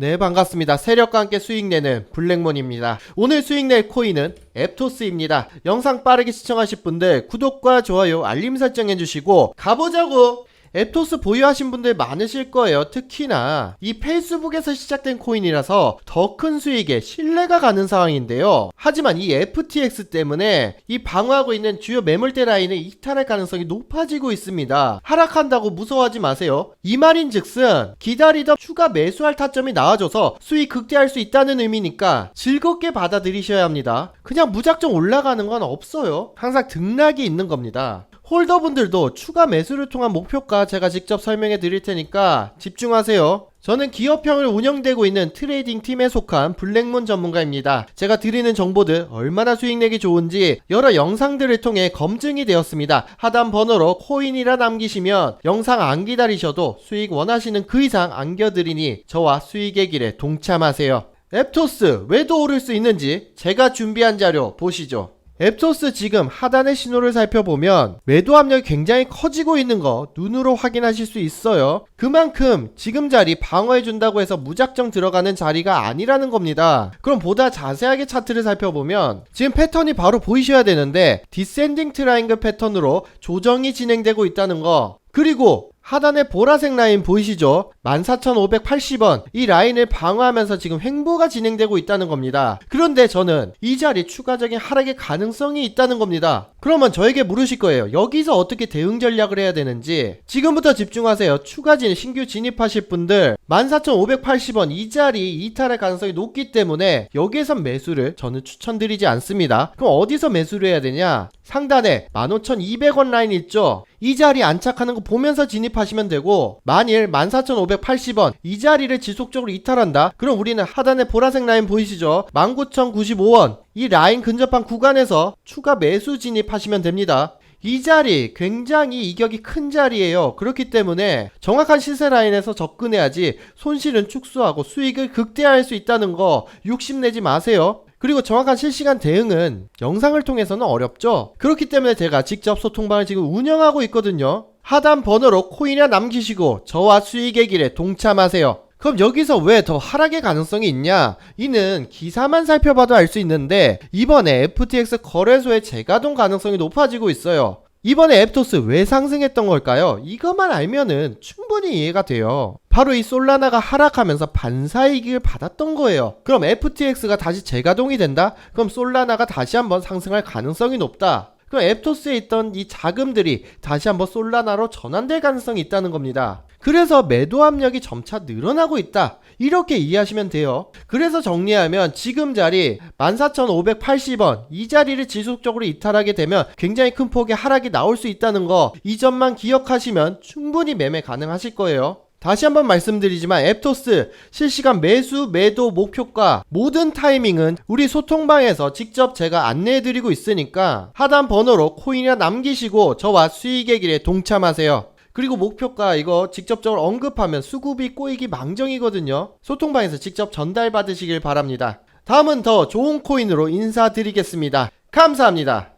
네 반갑습니다. 세력과 함께 수익 내는 블랙몬입니다. 오늘 수익 낼 코인은 앱토스입니다. 영상 빠르게 시청하실 분들 구독과 좋아요 알림 설정 해주시고 가보자고! 앱토스 보유하신 분들 많으실 거예요. 특히나 이 페이스북에서 시작된 코인이라서 더 큰 수익에 신뢰가 가는 상황인데요. 하지만 이 FTX 때문에 이 방어하고 있는 주요 매물대 라인을 이탈할 가능성이 높아지고 있습니다. 하락한다고 무서워하지 마세요. 이 말인 즉슨 기다리던 추가 매수할 타점이 나와줘서 수익 극대화할 수 있다는 의미니까 즐겁게 받아들이셔야 합니다. 그냥 무작정 올라가는 건 없어요. 항상 등락이 있는 겁니다. 홀더분들도 추가 매수를 통한 목표가 제가 직접 설명해 드릴 테니까 집중하세요. 저는 기업형을 운영되고 있는 트레이딩 팀에 속한 블랙문 전문가입니다. 제가 드리는 정보들 얼마나 수익 내기 좋은지 여러 영상들을 통해 검증이 되었습니다. 하단 번호로 코인이라 남기시면 영상 안 기다리셔도 수익 원하시는 그 이상 안겨드리니 저와 수익의 길에 동참하세요. 앱토스 왜도 오를 수 있는지 제가 준비한 자료 보시죠. 앱토스 지금 하단의 신호를 살펴보면 매도 압력이 굉장히 커지고 있는 거 눈으로 확인하실 수 있어요. 그만큼 지금 자리 방어해준다고 해서 무작정 들어가는 자리가 아니라는 겁니다. 그럼 보다 자세하게 차트를 살펴보면 지금 패턴이 바로 보이셔야 되는데 디센딩 트라이앵글 패턴으로 조정이 진행되고 있다는 거 그리고 하단에 보라색 라인 보이시죠? 14,580원. 이 라인을 방어하면서 지금 횡보가 진행되고 있다는 겁니다. 그런데 저는 이 자리 추가적인 하락의 가능성이 있다는 겁니다. 그러면 저에게 물으실 거예요. 여기서 어떻게 대응 전략을 해야 되는지. 지금부터 집중하세요. 추가 진, 신규 진입하실 분들 14,580원 이 자리 이탈할 가능성이 높기 때문에 여기에선 매수를 저는 추천드리지 않습니다. 그럼 어디서 매수를 해야 되냐? 상단에 15,200원 라인 있죠? 이 자리 안착하는 거 보면서 진 입하시면 되고 만일 14,580원 이 자리를 지속적으로 이탈한다? 그럼 우리는 하단에 보라색 라인 보이시죠? 19,095원 이 라인 근접한 구간에서 추가 매수 진입하시면 됩니다. 이 자리 굉장히 이격이 큰 자리예요. 그렇기 때문에 정확한 시세 라인에서 접근해야지 손실은 축소하고 수익을 극대화할 수 있다는 거 욕심내지 마세요. 그리고 정확한 실시간 대응은 영상을 통해서는 어렵죠. 그렇기 때문에 제가 직접 소통방을 지금 운영하고 있거든요. 하단 번호로 코인이나 남기시고 저와 수익의 길에 동참하세요. 그럼 여기서 왜 더 하락의 가능성이 있냐? 이는 기사만 살펴봐도 알 수 있는데 이번에 FTX 거래소의 재가동 가능성이 높아지고 있어요. 이번에 앱토스 왜 상승했던 걸까요? 이것만 알면은 충분히 이해가 돼요. 바로 이 솔라나가 하락하면서 반사이익을 받았던 거예요. 그럼 FTX가 다시 재가동이 된다? 그럼 솔라나가 다시 한번 상승할 가능성이 높다. 그럼 앱토스에 있던 이 자금들이 다시 한번 솔라나로 전환될 가능성이 있다는 겁니다. 그래서 매도 압력이 점차 늘어나고 있다. 이렇게 이해하시면 돼요. 그래서 정리하면 지금 자리 14,580원 이 자리를 지속적으로 이탈하게 되면 굉장히 큰 폭의 하락이 나올 수 있다는 거 이 점만 기억하시면 충분히 매매 가능하실 거예요. 다시 한번 말씀드리지만 앱토스 실시간 매수 매도 목표가 모든 타이밍은 우리 소통방에서 직접 제가 안내해드리고 있으니까 하단 번호로 코인이나 남기시고 저와 수익의 길에 동참하세요. 그리고 목표가 이거 직접적으로 언급하면 수급이 꼬이기 망정이거든요. 소통방에서 직접 전달 받으시길 바랍니다. 다음은 더 좋은 코인으로 인사드리겠습니다. 감사합니다.